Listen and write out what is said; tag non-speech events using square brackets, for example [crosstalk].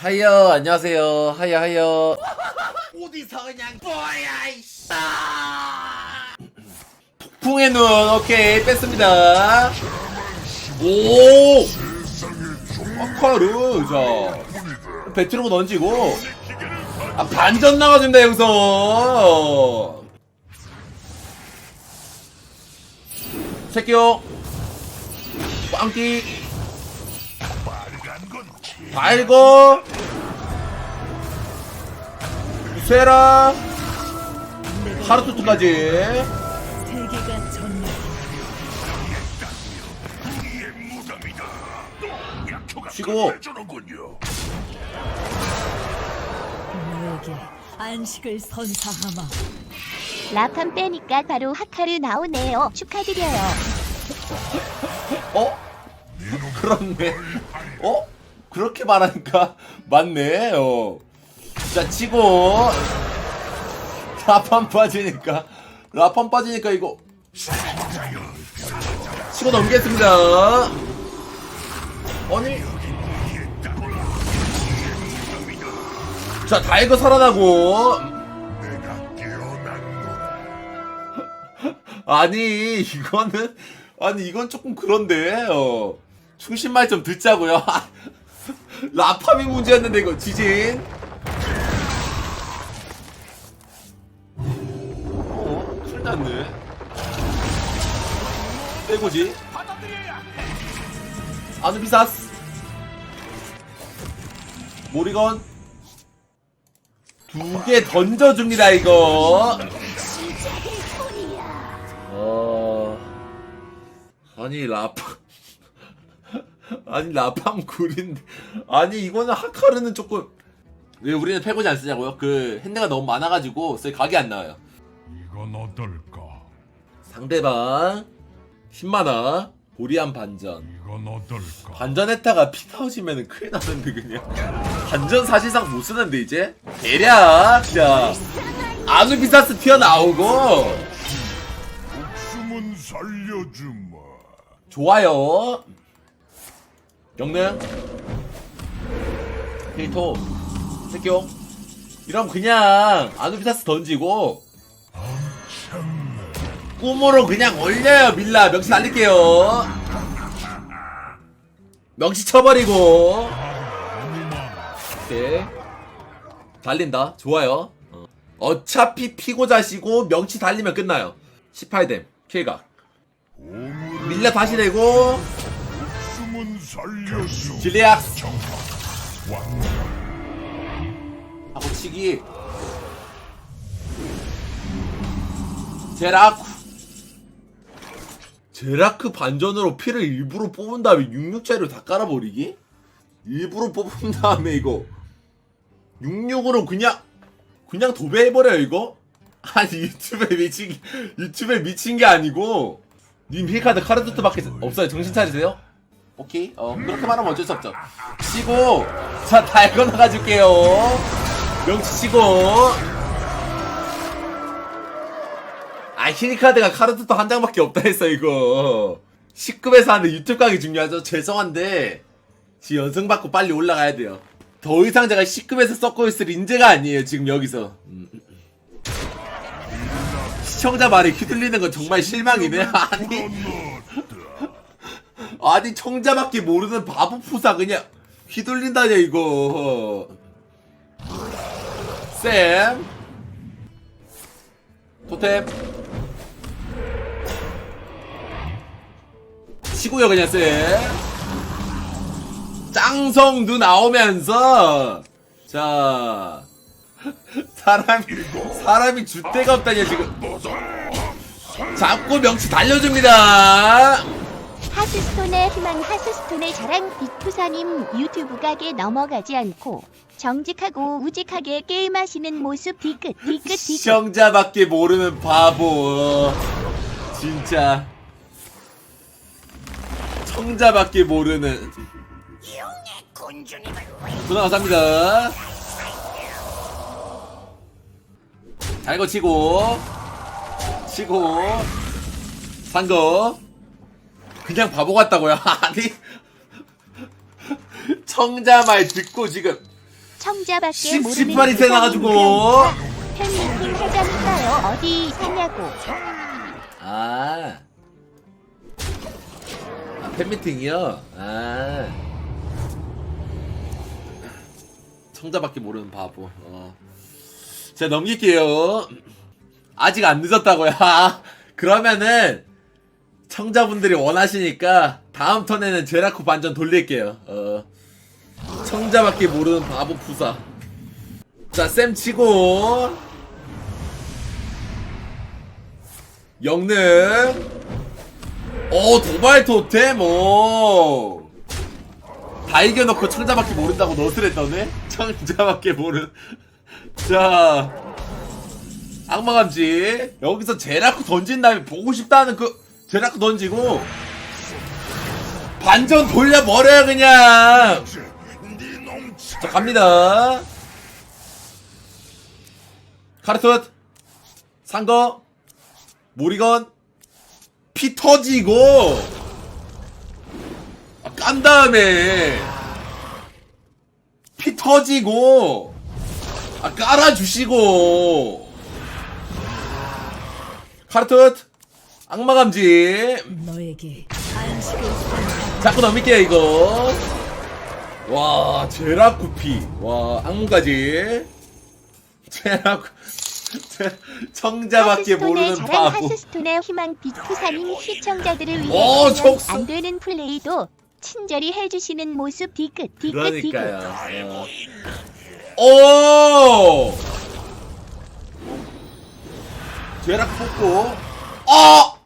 하여 안녕하세요. 하여 하여 어디서 그냥 뭐야 이씨. 폭풍의 눈 오케이 뺐습니다. 오! 아카르 자. 배트로고 던지고. 아 반전 나가준다 여기서. 새끼요. 빵기 달고 세라 하루투투까지 세계가 전멸 쉬고 너에게 안식을 선사하마 라팜 빼니까 바로 하카르 나오네요. 축하드려요. 어? 그렇네 어? 그렇게 말하니까 [laughs] 맞네. 어. 자 치고. [laughs] 라판 빠지니까. 라판 빠지니까 이거. 치고 넘기겠습니다. 아니. 자 다이거 살아나고. [laughs] 아니 이거는 아니 이건 조금 그런데 어. 충신 말 좀 듣자고요 라팜이 문제였는데 이거 지진. 어? 술 났네. 빼고지. 아누비사스 모리건. 두 개 던져줍니다 이거. 어. 아니 라팜 [laughs] 아니 라팜 굴인데 아니 이거는 하카르는 조금 왜 우리는 패고지 안 쓰냐고요? 그 핸드가 너무 많아가지고 쓸 각이 안 나와요. 이건 어떨까? 상대방 10만원 보리안 반전 이건 어떨까? 반전했다가 피 터지면 큰일 나는데 그냥 반전 사실상 못 쓰는데 이제 대략 자 아누비사스 튀어나오고 숨은 살려주마. 좋아요. 영능. 케이토. 새끼요. 이러면 그냥 아누비사스 던지고 꿈으로 그냥 올려요 밀라. 명치 날릴게요. 명치 쳐버리고. 오케이. 달린다. 좋아요. 어. 어차피 피고 자시고 명치 달리면 끝나요. 18뎀 킬각. 밀라 다시 내고 숨은 살려주. 질리악 왕 하고 치기 제라크 제라크 반전으로 피를 일부러 뽑은 다음에 66짜리로 다 깔아버리기? 일부러 뽑은 다음에 이거 66으로 그냥 그냥 도배해버려요 이거? 아니 유튜브에 미친 게- 유튜브에 미친 게 아니고 님 힐카드 카르투트밖에 없어요 정신 차리세요? 오케이? 어 그렇게 말하면 어쩔 수 없죠. 치고 자 달고 나가줄게요. 명치 치고. 아 힐카드가 카르투트 한 장밖에 없다 했어 이거. 10급에서 하는 유튜브 가기 중요하죠? 죄송한데 지 연승 받고 빨리 올라가야 돼요. 더 이상 제가 10급에서 썩고 있을 인재가 아니에요 지금 여기서. 음. 시청자 말에 휘둘리는 건 정말 실망이네. [laughs] 아니 아니 청자밖에 모르는 바보 푸사 그냥 휘둘린다냐 이거. 쌤. 토템. 치고요 그냥 쌤. 짱성도 나오면서. 자. 사람이 사람이 줏대가 없다냐 지금. 잡고 명치 달려줍니다 하스스톤의 희망 하스스톤의 자랑 빅투사님 유튜브 가게 넘어가지 않고 정직하고 우직하게 게임하시는 모습 뒤끝 뒤끝 뒤끝 시청자밖에 모르는 바보. 진짜. 청자밖에 모르는. 누나 감사합니다. 잘 거 치고. 치고. 산거 그냥 바보 같다고요 [laughs] 아니 청자 말 듣고 지금 청자밖에 씹- 모르는 씹발이. 그러니까 팬미팅 하자니까요. 어디 사냐고. 아. 아, 팬미팅이요? 아. 청자밖에 모르는 바보. 어. 제가 넘길게요. 아직 안 늦었다고요. 아, [laughs] 그러면은 청자분들이 원하시니까 다음 턴에는 제라코 반전 돌릴게요. 어. 청자밖에 모르는 바보 부사. 자, 쌤 치고. 영능. 오, 도발 토템, 오. 다 이겨놓고 청자밖에 모른다고 떠네? [laughs] 청자밖에 모르는. 자. 악마 감지. 여기서 제라크 던진 다음에 보고 싶다는 그, 제라크 던지고. 반전 돌려버려요, 그냥. 자, 갑니다. 카르텟. 산거. 모리건. 피 터지고. 아, 깐 다음에. 피 터지고. 아, 깔아주시고. 카르텟. 악마 감지. 너에게 안식을 선사하마. 자꾸 넘길게요 이거 와 제라쿠피 와 악무까지 제라쿠 [laughs] 청자밖에 하스스톤의 모르는 자랑 바보 하스스톤의 희망 빅투사님 시청자들을 위해 오, 하면 척수. 안 되는 플레이도 친절히 해주시는 모습 디귿 디귿 디귿 그러니까요 어. 오 제라쿠 뽑고 어